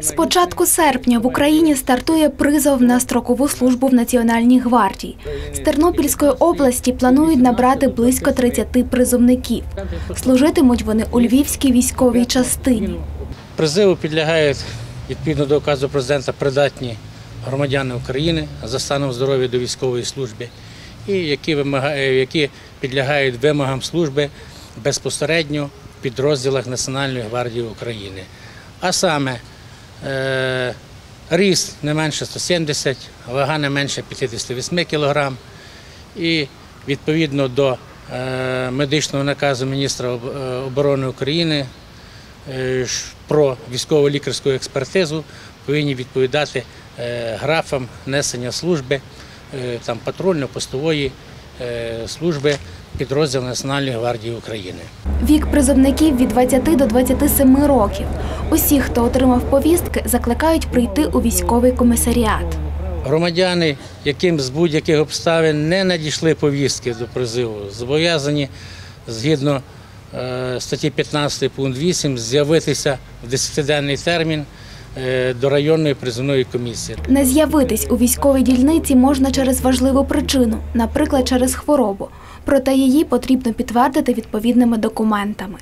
З початку серпня в Україні стартує призов на строкову службу в Національній гвардії. З Тернопільської області планують набрати близько 30 призовників. Служитимуть вони у Львівській військовій частині. Призиву підлягають відповідно до указу президента придатні громадяни України за станом здоров'я до військової служби, і які, вимагає- які підлягають вимогам служби безпосередньо в підрозділах Національної гвардії України. А саме е, ріст не менше 170, вага не менше 58 кг, і відповідно до е, медичного наказу міністра е, оборони України про військово-лікарську експертизу повинні відповідати графам несення служби там патрульно-постової служби підрозділу Національної гвардії України. Вік призовників від 20 до 27 років. Усі, хто отримав повістки, закликають прийти у військовий комісаріат. Громадяни, яким з будь-яких обставин не надійшли повістки до призиву, зобов'язані згідно е, статті 15 пункт 8 з'явитися в 10-денний термін е, до районної призовної комісії. Не з'явитись у військовій дільниці можна через важливу причину, наприклад, через хворобу. Проте її потрібно підтвердити відповідними документами.